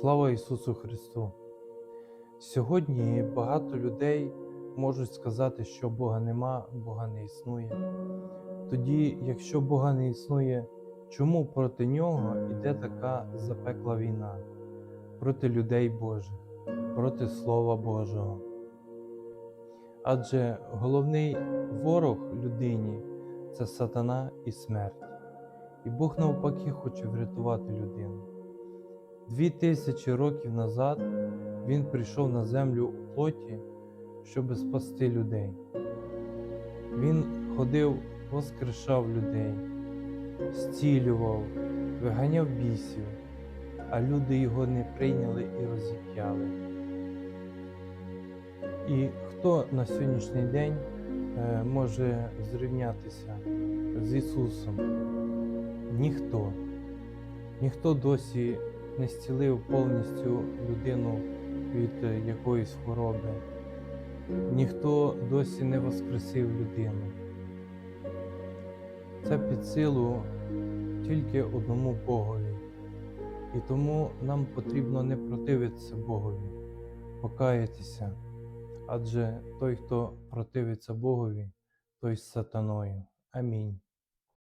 Слава Ісусу Христу! Сьогодні багато людей можуть сказати, що Бога нема, Бога не існує. Тоді, якщо Бога не існує, чому проти нього йде така запекла війна? Проти людей Божих, проти Слова Божого? Адже головний ворог людині це сатана і смерть. І Бог навпаки хоче врятувати людину. Дві тисячі років назад Він прийшов на землю у плоті, щоб спасти людей. Він ходив, воскрешав людей, зцілював, виганяв бісів, а люди його не прийняли і розіп'яли. І хто на сьогоднішній день е, може зрівнятися з Ісусом? Ніхто. Ніхто досі не зцілив повністю людину від е, якоїсь хвороби. Ніхто досі не воскресив людину. Це під силу тільки одному Богові. І тому нам потрібно не противитися Богові, покаятися. Адже той, хто противиться Богові, той з сатаною. Амінь.